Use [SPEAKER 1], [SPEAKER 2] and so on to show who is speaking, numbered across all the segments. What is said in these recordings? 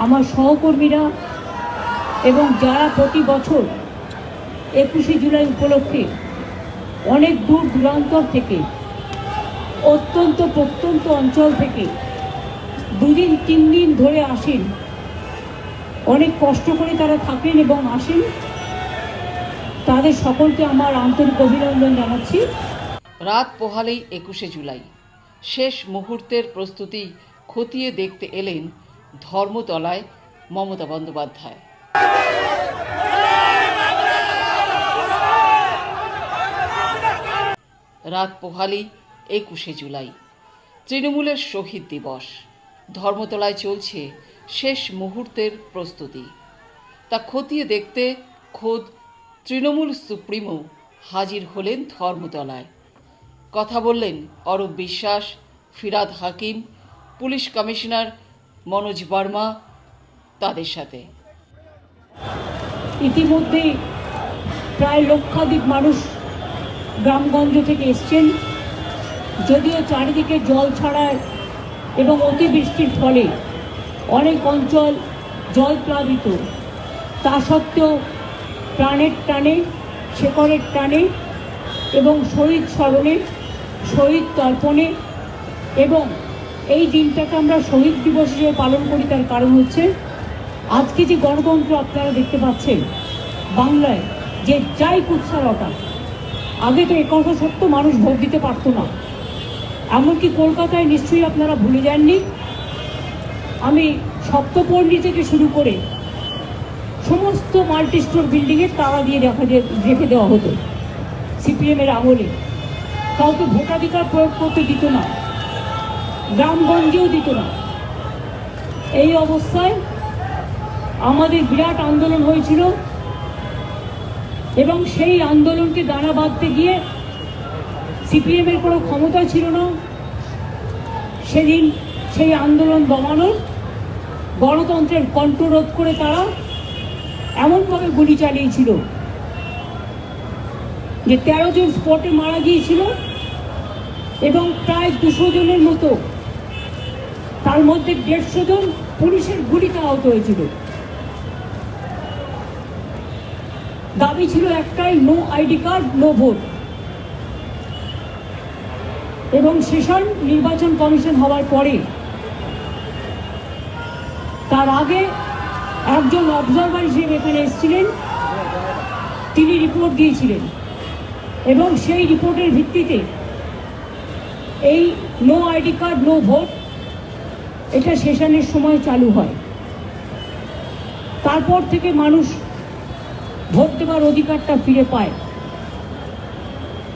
[SPEAKER 1] আমার সহকর্মীরা এবং যারা প্রতি বছর একুশে জুলাই উপলক্ষে অনেক দূর দূরান্তর থেকে, অত্যন্ত প্রত্যন্ত অঞ্চল থেকে দুদিন, তিন দিন ধরে আসেন। অনেক কষ্ট করে তারা থাকেন এবং আসেন। তাদের সকলকে আমার আন্তরিক অভিনন্দন জানাচ্ছি।
[SPEAKER 2] রাত পোহালেই একুশে জুলাই। শেষ মুহূর্তের প্রস্তুতি খতিয়ে দেখতে এলেন ধর্মতলায় মমতা বন্দ্যোপাধ্যায়। রাত পোহালেই একুশে জুলাই, তৃণমূলের শহীদ দিবস। ধর্মতলায় চলছে শেষ মুহূর্তের প্রস্তুতি। তা খতিয়ে দেখতে খোদ তৃণমূল সুপ্রিমো হাজির হলেন ধর্মতলায়। কথা বললেন অরূপ বিশ্বাস, ফিরাদ হাকিম, পুলিশ কমিশনার মনোজ বর্মা তাদের সাথে।
[SPEAKER 1] ইতিমধ্যেই প্রায় লক্ষাধিক মানুষ গ্রামগঞ্জ থেকে এসছেন। যদিও চারিদিকে জল ছাড়ায় এবং অতিবৃষ্টির ফলে অনেক অঞ্চল জল প্লাবিত, তা সত্ত্বেও প্রাণের টানে, শেকড়ের টানে এবং শহীদ স্মরণে, শহীদ তর্পণে এবং এই দিনটাকে আমরা শহীদ দিবস হিসেবে পালন করি, তার কারণ হচ্ছে আজকে যে গণতন্ত্র আপনারা দেখতে পাচ্ছেন, বাংলায় যে যাই কুৎসারটা আগে তো একথা সত্য মানুষ ভোট দিতে পারতো না। এমনকি কলকাতায় নিশ্চয়ই আপনারা ভুলে যাননি। আমি সপ্তপল্লী থেকে শুরু করে সমস্ত মাল্টি স্টোর বিল্ডিংয়ে তারা দিয়ে দেখা রেখে দেওয়া হতো। সিপিএমের আমলে। কাউকে ভোটাধিকার প্রয়োগ করতে দিত না। গ্রামগঞ্জেও দিত না। এই অবস্থায় আমাদের বিরাট আন্দোলন হয়েছিল এবং সেই আন্দোলনকে দানা বাঁধতে গিয়ে সিপিএমের কোনো ক্ষমতা ছিল না। সেদিন সেই আন্দোলন দমানোর গণতন্ত্রের কণ্ঠরোধ করে তারা এমনভাবে গুলি চালিয়েছিল যে তেরো জন স্পটে মারা গিয়েছিল এবং প্রায় দুশো জনের মতো তার মধ্যে দেড়শো জন পুলিশের গুলিতে আহত হয়েছিল। দাবি ছিল একটাই no ID card no vote এবং সেশন নির্বাচন কমিশন হওয়ার পরে, তার আগে একজন অবজারভার হিসেবে এখানে এসেছিলেন, তিনি রিপোর্ট দিয়েছিলেন। এবং সেই রিপোর্টের ভিত্তিতে এই no ID card no vote এটা সেশনের সময় চালু হয়। তারপর থেকে মানুষ ভোট দেওয়ার অধিকারটা ফিরে পায়।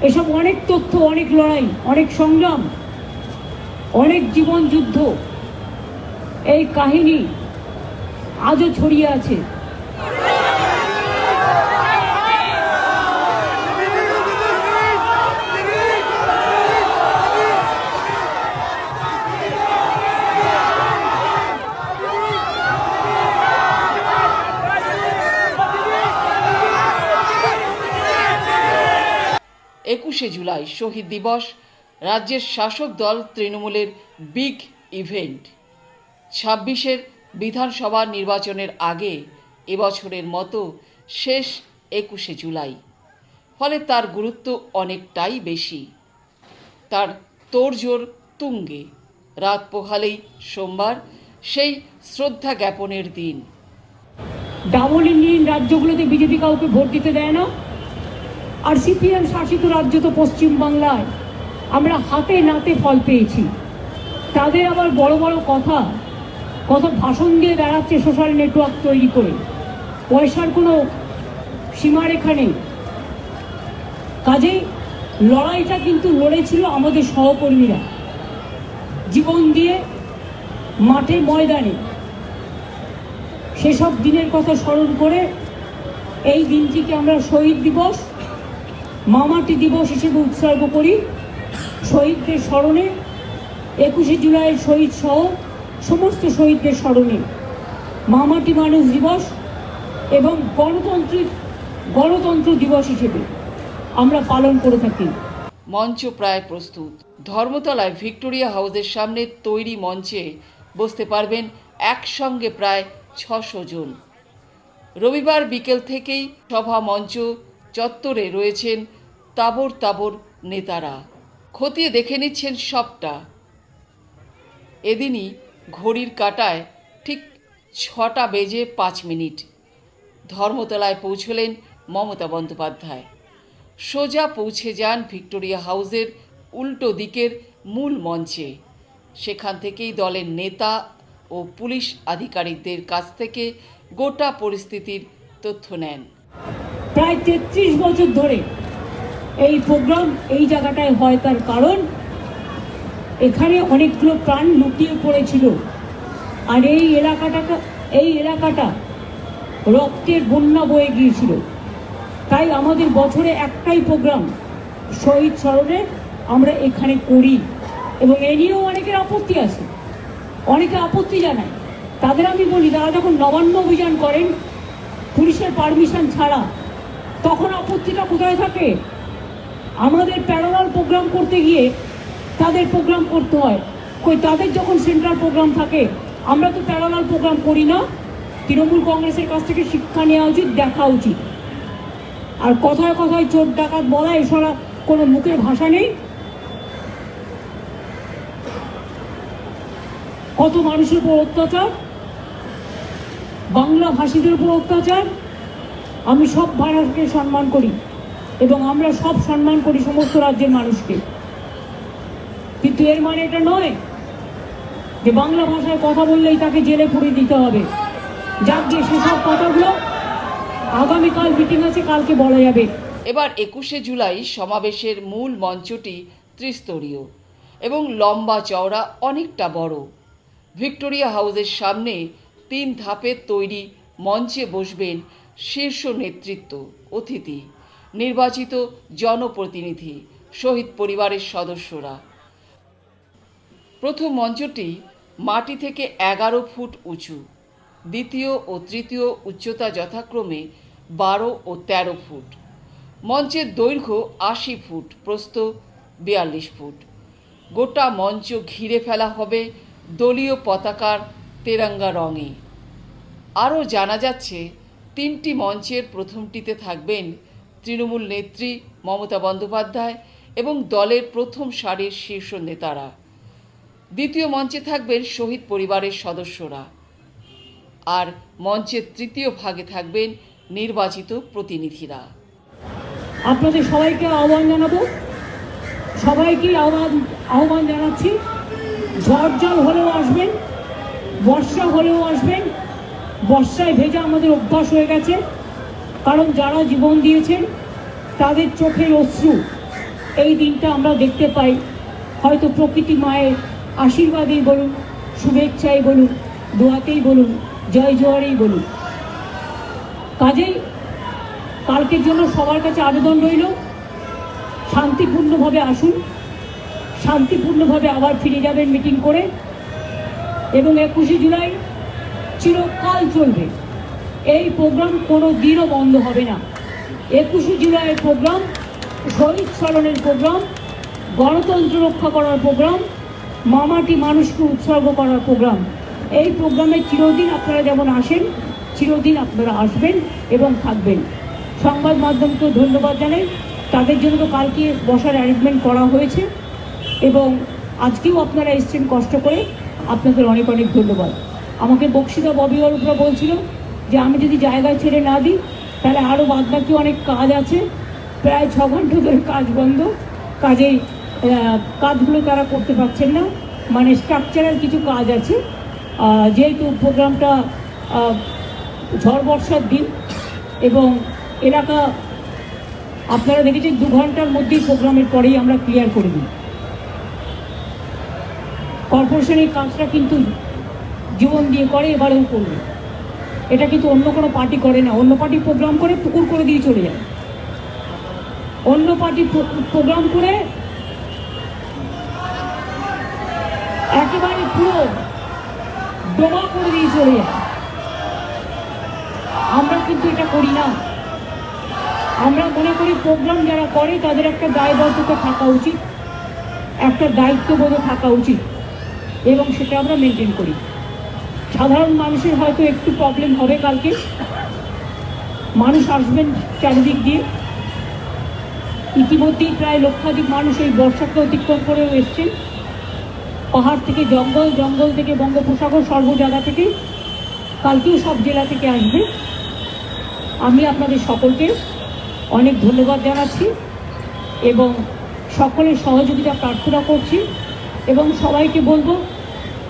[SPEAKER 1] এসব অনেক তথ্য, অনেক লড়াই, অনেক সংগ্রাম, অনেক জীবন যুদ্ধ, এই কাহিনী আজও ছড়িয়ে আছে।
[SPEAKER 2] একুশে জুলাই শহীদ দিবস, রাজ্যের শাসক দল তৃণমূলের বিগ ইভেন্ট। ছাব্বিশের বিধানসভা নির্বাচনের আগে এবছরের মতো শেষ একুশে জুলাই। ফলে তার গুরুত্ব অনেকটাই বেশি। তার তোড়জোড় তুঙ্গে। রাত পোহালেই সোমবার সেই শ্রদ্ধা জ্ঞাপনের দিন।
[SPEAKER 1] ডাবল ইঞ্জিন রাজ্যগুলোতে বিজেপি কাউকে ভোট দিতে দেয় না। আর সিপিএম শাসিত রাজ্য তো পশ্চিমবাংলায় আমরা হাতে নাতে ফল পেয়েছি। তাদের আবার বড় বড় কথা, কত ভাষণ দিয়ে বেড়াচ্ছে সোশ্যাল নেটওয়ার্ক তৈরি করে। পয়সার কোনো সীমারেখা নেই। কাজেই লড়াইটা কিন্তু লড়েছিল আমাদের সহকর্মীরা। জীবন দিয়ে মাঠে ময়দানে। সেসব দিনের কথা স্মরণ করে এই দিনটিকে আমরা শহীদ দিবস মামাটি দিবস হিসেবে উৎসর্গ করি। শহীদদের স্মরণে একুশে জুলাই শহীদ সহ সমস্ত শহীদদের স্মরণে মামাটি মানুষ দিবস এবং গণতন্ত্রের গণতন্ত্র দিবস হিসেবে আমরা পালন করে থাকি।
[SPEAKER 2] মঞ্চ প্রায় প্রস্তুত। ধর্মতলায় ভিক্টোরিয়া হাউসের সামনে তৈরি মঞ্চে বসতে পারবেন একসঙ্গে প্রায় ছশো জন। রবিবার বিকেল থেকেই সভা মঞ্চ চত্বরে রয়েছেন তাবর তাবর নেতারা। খতিয়ে দেখে নিচ্ছেন সবটা। এদিনই ঘড়ির কাটায় ঠিক ছটা বেজে পাঁচ মিনিট ধর্মতলায় পৌঁছলেন মমতা বন্দ্যোপাধ্যায়। সোজা পৌঁছে যান ভিক্টোরিয়া হাউসের উল্টো দিকের মূল মঞ্চে। সেখান থেকেই দলের নেতা ও পুলিশ আধিকারিকদের কাছ থেকে গোটা পরিস্থিতির তথ্য নেন।
[SPEAKER 1] প্রায় তেত্রিশ বছর ধরে এই প্রোগ্রাম এই জায়গাটায় হয় তার কারণ, এখানে অনেকগুলো প্রাণ লুটিয়ে পড়েছিল। আর এই এলাকাটাকে, এই এলাকাটা রক্তের বন্যা বয়ে গিয়েছিল। তাই আমাদের বছরে একটাই প্রোগ্রাম, শহীদ স্মরণে আমরা এখানে করি। এবং এ নিয়েও অনেকের আপত্তি আছে। অনেকে আপত্তি জানায়। তাদের আমি বলি, তারা যখন নবান্ন অভিযান করেন, পুলিশের পারমিশন ছাড়া, তখন আপত্তিটা কোথায় থাকে? আমাদের প্যারালাল প্রোগ্রাম করতে গিয়ে তাদের প্রোগ্রাম করতে হয়। কই, তাদের যখন সেন্ট্রাল প্রোগ্রাম থাকে, আমরা তো প্যারালাল প্রোগ্রাম করি না। তৃণমূল কংগ্রেসের কাছ থেকে শিক্ষা নেওয়া উচিত, দেখা উচিত। আর কথায় কথায় চোর ডাকাত বলা, এছাড়া কোনো মুখের ভাষা নেই। কত মানুষের উপর অত্যাচার বাংলা ভাষীদের উপর অত্যাচার, আমি সব ভাষাকে সম্মান করি। এবং আমরা সব সম্মান করি সমস্ত রাজ্যের মানুষকে। কিন্তু এর মানে এটা নয় যে বাংলা ভাষায় কথা বললেই তাকে জেলে পুড়িয়ে দিতে হবে। যাক যে সেসব কথাগুলো আগামীকাল মিটিং আছে, কালকে বলা যাবে।
[SPEAKER 2] এবার একুশে জুলাই সমাবেশের মূল মঞ্চটি ত্রিস্তরীয় এবং লম্বা চওড়া অনেকটা বড়। ভিক্টোরিয়া হাউসের সামনে তিন ধাপের তৈরি মঞ্চে বসবেন শীর্ষ নেতৃত্ব, অতিথি। নির্বাচিত জনপ্রতিনিধি, শহীদ পরিবারের সদস্যরা। প্রথম মঞ্চটি মাটি থেকে এগারো ফুট উঁচু। দ্বিতীয় ও তৃতীয় উচ্চতা যথাক্রমে বারো ও তেরো ফুট। মঞ্চের দৈর্ঘ্য আশি ফুট, প্রস্থ বিয়াল্লিশ ফুট। গোটা মঞ্চ ঘিরে ফেলা হবে দলীয় পতাকার তেরাঙ্গা রঙে। আরও জানা যাচ্ছে, তিনটি মঞ্চের প্রথমটিতে থাকবেন তৃণমূল নেত্রী মমতা বন্দ্যোপাধ্যায় এবং দলের প্রথম সারির শীর্ষ নেতারা। দ্বিতীয় মঞ্চে থাকবেন শহীদ পরিবারের সদস্যরা। আর মঞ্চের তৃতীয় ভাগে থাকবেন নির্বাচিত প্রতিনিধিরা।
[SPEAKER 1] আপনাদের সবাইকে আহ্বান জানাব। সবাইকে আহ্বান আহ্বান জানাচ্ছি। ঝড় জল হলেও আসবেন, বর্ষা হলেও আসবেন। বর্ষায় ভেজা আমাদের অভ্যাস হয়ে গেছে। কারণ যারা জীবন দিয়েছেন, তাদের চোখের অশ্রু এই দিনটা আমরা দেখতে পাই। হয়তো প্রকৃতি মায়ের আশীর্বাদেই বলুন, শুভেচ্ছাই বলুন, দোয়াতেই বলুন, জয় জোয়ারেই বলুন। কাজেই কালকের জন্য সবার কাছে আবেদন রইল, শান্তিপূর্ণভাবে আসুন, শান্তিপূর্ণভাবে আবার ফিরে যাবেন মিটিং করে, এবং একুশে জুলাই চিরকাল চলবে। এই প্রোগ্রাম কোনো দিনও বন্ধ হবে না। একুশে জুলাইয়ের প্রোগ্রাম, শহীদ স্মরণের প্রোগ্রাম, গণতন্ত্র রক্ষা করার প্রোগ্রাম, মামাটি মানুষকে উৎসর্গ করার প্রোগ্রাম। এই প্রোগ্রামে চিরদিন আপনারা যেমন আসেন, চিরদিন আপনারা আসবেন এবং থাকবেন। সংবাদ মাধ্যমকেও ধন্যবাদ জানাই। তাদের জন্য তো কালকে বসার অ্যারেঞ্জমেন্ট করা হয়েছে এবং আজকেও আপনারা এসছেন কষ্ট করে। আপনাদের অনেক অনেক ধন্যবাদ। আমাকে বক্সিতা ববি অরূপরা বলছিল যে আমি যদি জায়গা ছেড়ে না দিই, তাহলে আরও বাদবাকি অনেক কাজ আছে। প্রায় ছ ঘণ্টা ধরে কাজ বন্ধ। কাজেই কাজগুলো তারা করতে পারছেন না। মানে স্ট্রাকচারাল কিছু কাজ আছে। যেহেতু প্রোগ্রামটা ঝড় বর্ষার দিন এবং এলাকা, আপনারা দেখেছেন দু ঘণ্টার মধ্যেই প্রোগ্রামের পরেই আমরা ক্লিয়ার করে দিই। কর্পোরেশনের কাজটা কিন্তু জীবন দিয়ে করে, এবারেও করবে। এটা কিন্তু অন্য কোনো পার্টি করে না। অন্য পার্টি প্রোগ্রাম করে পুকুর করে দিয়ে চলে যায়। অন্য পার্টি প্রোগ্রাম করে একেবারে পুরো ডোমা করে দিয়ে চলে যায়। আমরা কিন্তু এটা করি না। আমরা মনে করি প্রোগ্রাম যারা করে, তাদের একটা দায়বদ্ধতা থাকা উচিত। একটা দায়িত্ববোধ থাকা উচিত। এবং সেটা আমরা মেনটেন করি। সাধারণ মানুষের হয়তো একটু প্রবলেম হবে কালকে। মানুষ আসবেন চারিদিক দিয়ে। ইতিমধ্যেই প্রায় লক্ষাধিক মানুষ এই বর্ষাকে অতিক্রম করেও এসছেন। পাহাড় থেকে জঙ্গল জঙ্গল থেকে বঙ্গোপসাগর, সর্ব জায়গা থেকে। কালকেও সব জেলা থেকে আসবে। আমি আপনাদের সকলকে অনেক ধন্যবাদ জানাচ্ছি এবং সকলের সহযোগিতা প্রার্থনা করছি এবং সবাইকে বলব,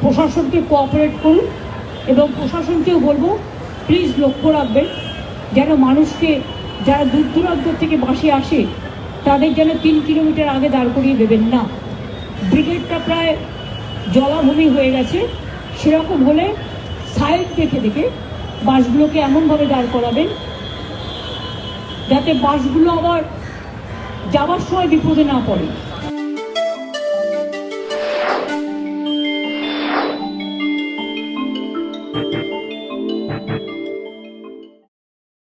[SPEAKER 1] প্রশাসনকে কোঅপারেট করুন। এবং প্রশাসনকেও বলব প্লিজ লক্ষ্য রাখবেন যেন মানুষকে যারা দূর দূরান্ত থেকে বাসে আসে, তাদের যেন তিন কিলোমিটার আগে দাঁড় করিয়ে দেবেন না। ব্রিগেডটা প্রায় জলাভূমি হয়ে গেছে। সেরকম হলে সাইড দেখে দেখে বাসগুলোকে এমনভাবে দাঁড় করাবেন, যাতে বাসগুলো আবার যাওয়ার সময় বিপদে না পড়ে।